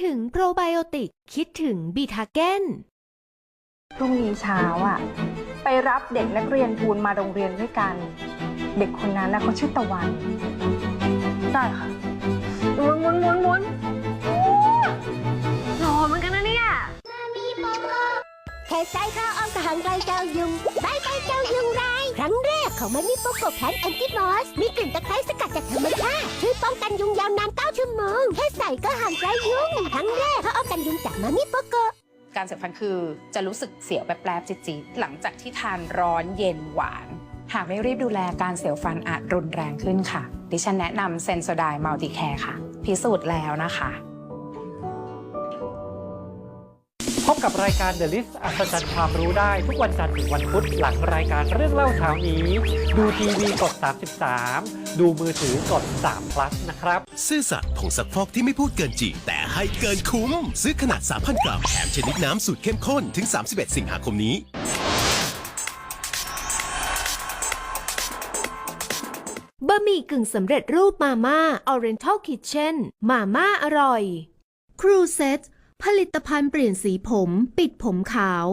ถึงโปรไบโอติก คิดถึงบีทาเกนพรุ่งนี้เช้าอะ ไปรับเด็กนักเรียนทูลมาโรงเรียนด้วยกัน เด็กคนนั้นนะเขาชื่อตะวัน ได้ค่ะหมุนหมุนหมุนหมุนหล่อเหมือนกันนะเนี่ยแค่ใจข้าอ้อมทหารไรเจ้ายุงบายบายเจ้ายุงไรายครั้งแรกของมันนี่โปโกแพนแอนติมอส มีกลิ่นตะไคร้สกัดจากธรรมชาติช่วยป้อง กันยุงยาวนาน9ชั่วโมง แค่ใส่ก็ห่างไกลยุงครั้งแรกเขาอ้อมกันยุงจากมามิโปโกการเสียวฟันคือจะรู้สึกเสียวแปลบๆจิดๆหลังจากที่ทานร้อนเย็นหวาน หากไม่รีบดูแลการเสียวฟันอาจรุนแรงขึ้นค่ะ ดิฉันแนะนำเซนโซไดมัลติแคร์ค่ะ พิสูจน์แล้วนะคะ พบกับรายการ The List อัศจรรย์ความรู้ได้ทุกวันจันทร์ถึงวันพุธหลังรายการเรื่องเล่าเช้านี้ ดูทีวีกด 33 ดูมือถือกด3 plus นะครับ ซื่อสัตย์ผงซักฟอกที่ไม่พูดเกินจริง แต่ให้เกินคุ้ม ซื้อขนาด 3,000 กรัมแถมชนิดน้ำสูตรเข้มข้นถึง 31 สิงหาคมนี้ บะหมี่กึ่งสำเร็จรูปมาม่า Oriental Kitchen มาม่าอร่อย ครูเซต ผลิตภัณฑ์เปลี่ยนสีผม ปิดผมขาว